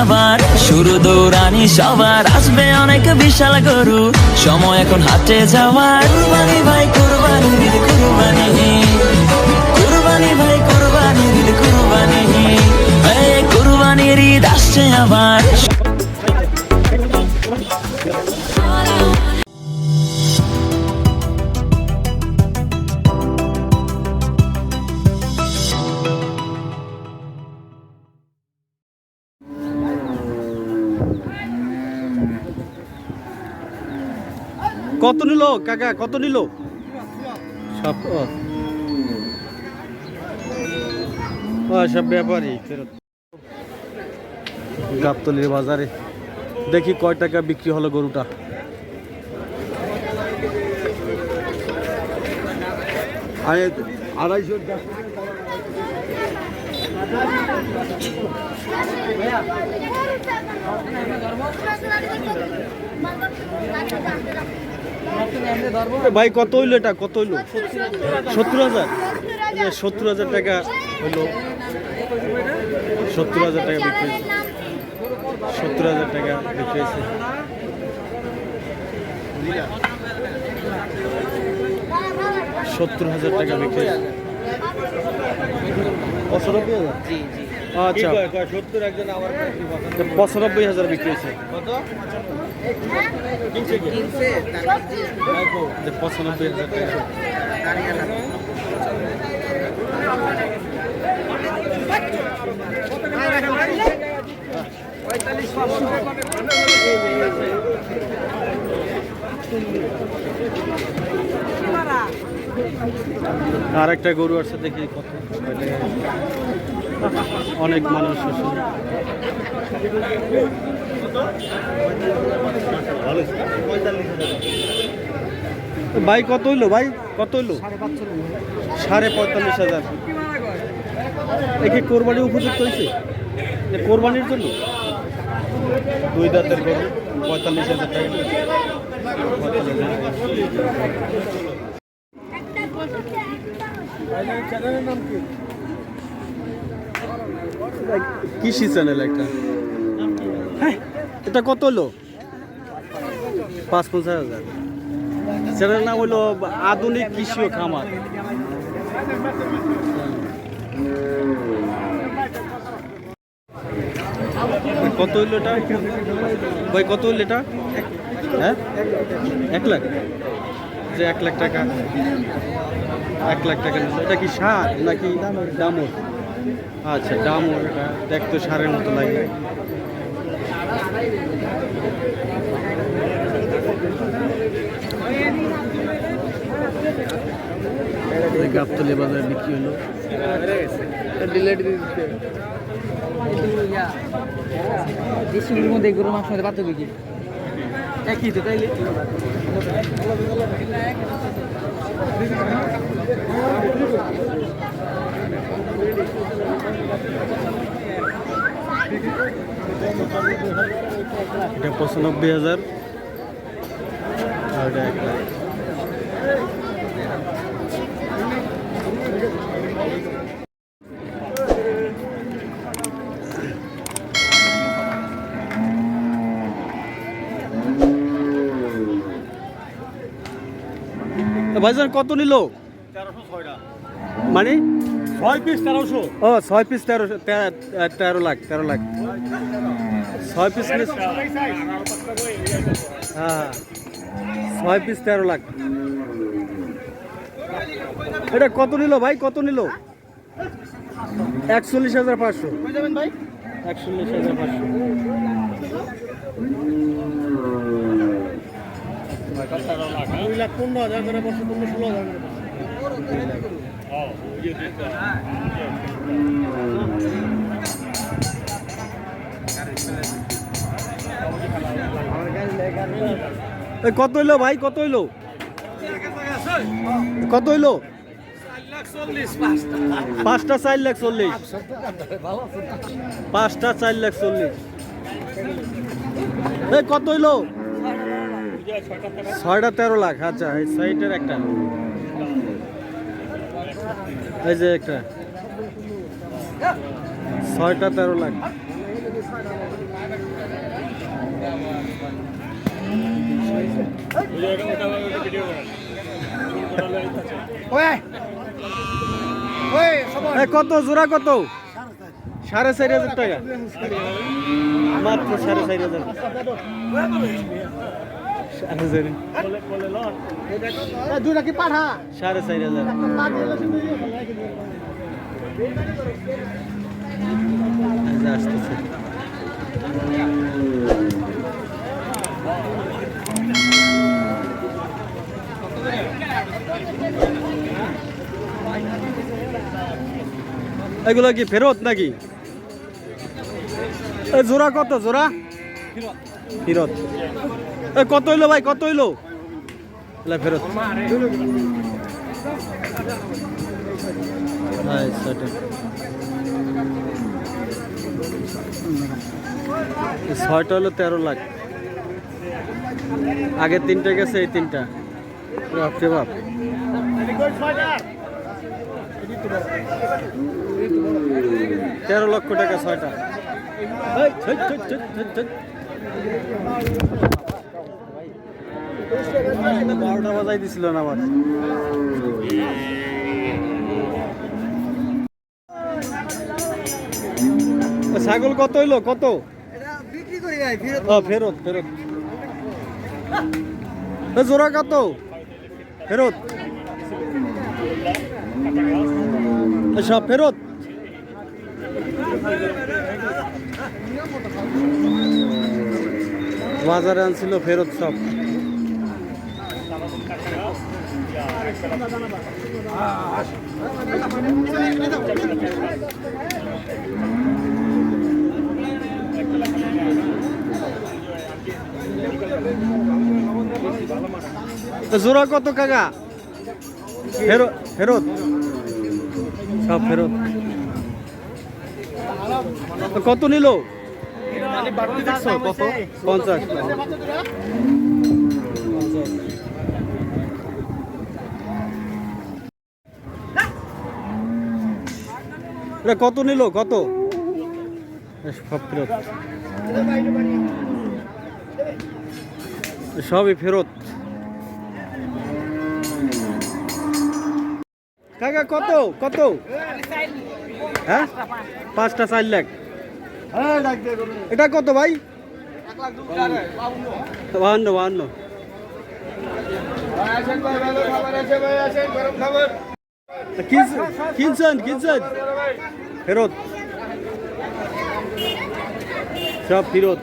আবার শুরু দৌড়ানি সবার। আসবে অনেক বিশাল গরু। সময় এখন হাটে যাওয়ার। কুরবানি ভাই, কুরবানি দিল কুরবানি। কুরবানি ভাই, কুরবানি দিল কুরবানি। কুরবানির ঈদ আসছে আবার। কত নিল, কাকা, কত নিল? সব সব ব্যাপারই। ফেরত গাবতলির বাজারে। দেখি কয় টাকা বিক্রি হলো গরুটা। আড়াইশো ভাই, কত হইল এটা? কত হইল? সত্তর হাজার? সত্তর হাজার টাকা হইল। সত্তর হাজার টাকা বিক্রি সত্তর হাজার টাকা বিক্রি হয়েছে। সত্তর হাজার টাকা বিক্রি হয়েছে। পঁচানব্বই হাজার আচ্ছা। পঁচানব্বই হাজার বিক্রি হয়েছে। যে পঁচানব্বই হাজার টাকা। আর একটা গরু আছে দেখি কত। অনেক মানুষ আছে। ভাই কত হইল? ভাই কত হইল? সাড়ে পঁয়তাল্লিশ হাজার। এ কি কোরবানি উপযুক্ত হয়েছে? কোরবানির জন্য? দুই দাঁতের গরু পঁয়তাল্লিশ হাজার টাকা। পঁয়তাল্লিশ হাজার। কৃষি চ্যানেল একটা। হ্যাঁ, এটা কত হলো? পাঁচ পঞ্চাশ হাজার। চ্যানেল নাম হলো আধুনিক কৃষি ও খামার। কত হইল এটা? ভাই কত হইল এটা? হ্যাঁ? এক লাখ। যে এক লাখ টাকা। এক লাখ টাকা। এটা কি সার নাকি ডামর আচ্ছা ডামর এটা দেখতে সারের মতো লাগে। গাবতলি বাজারে বিক্রি হলো। দেশি গরুর মধ্যে গরুর মাংস মধ্যে পার্থক্য কি একই তো তাইলে। এটা পঁচানব্বই হাজার। আর এটা এক লাখ ভাইজান কত নিল? মানে? ছয় পিস তেরোশো? ও ছয় পিস তেরো তেরো লাখ তেরো লাখ। ছয় পিস হ্যাঁ। ছয় পিস তেরো লাখ। এটা কত নিল ভাই? কত নিল? একচল্লিশ হাজার পাঁচশো। একচল্লিশ হাজার পাঁচশো। দুই লাখ পনেরো হাজার করে বছর পনেরো ষোলো হাজার কত হইল ভাই? কত হইল? কত হইল? পাঁচটা চার লাখ চল্লিশ। পাঁচটা চার লাখ চল্লিশ। কত হইল? ছয়টা তেরো লাখ। আচ্ছা এই সাইটের একটা। এই যে একটা। ছয়টা তেরো লাখ। কত জোড়া কত? সাড়ে চারি হাজার টাকা। মাত্র সাড়ে চারি হাজার। দুইটা কি পাঠা? সাড়ে চারি হাজার। আসতেছে। এগুলো কি ফেরত নাকি? জোড়া কত জোড়া? ফেরত এ, কত হইল ভাই? কত হইল? ফেরত। ছয়টা। হলো তেরো লাখ। আগে তিনটা গেছে এই তিনটা। বাপরে বাপ। তেরো লক্ষ টাকা ছয়টা। বারোটা বাজাই দিছিল না আবার এ, ছাগল কত হইল? কত? ফেরত ফেরত। জোড়া কত? ফেরত। সব ফেরত? বাজারে আনছিল ফেরত সব। জোড়া কত কাকা? ফেরত ফেরত? সব ফেরত। কত নিল? কত পঞ্চাশ কত নিল? কত? ফেরত সবই ফেরত। কত? কত? হ্যাঁ? পাঁচটা চার লাখ। এটা কত ভাই? বাহান্ন বাহান্ন। কিনছেন কিনছেন ফেরত। সব ফেরত।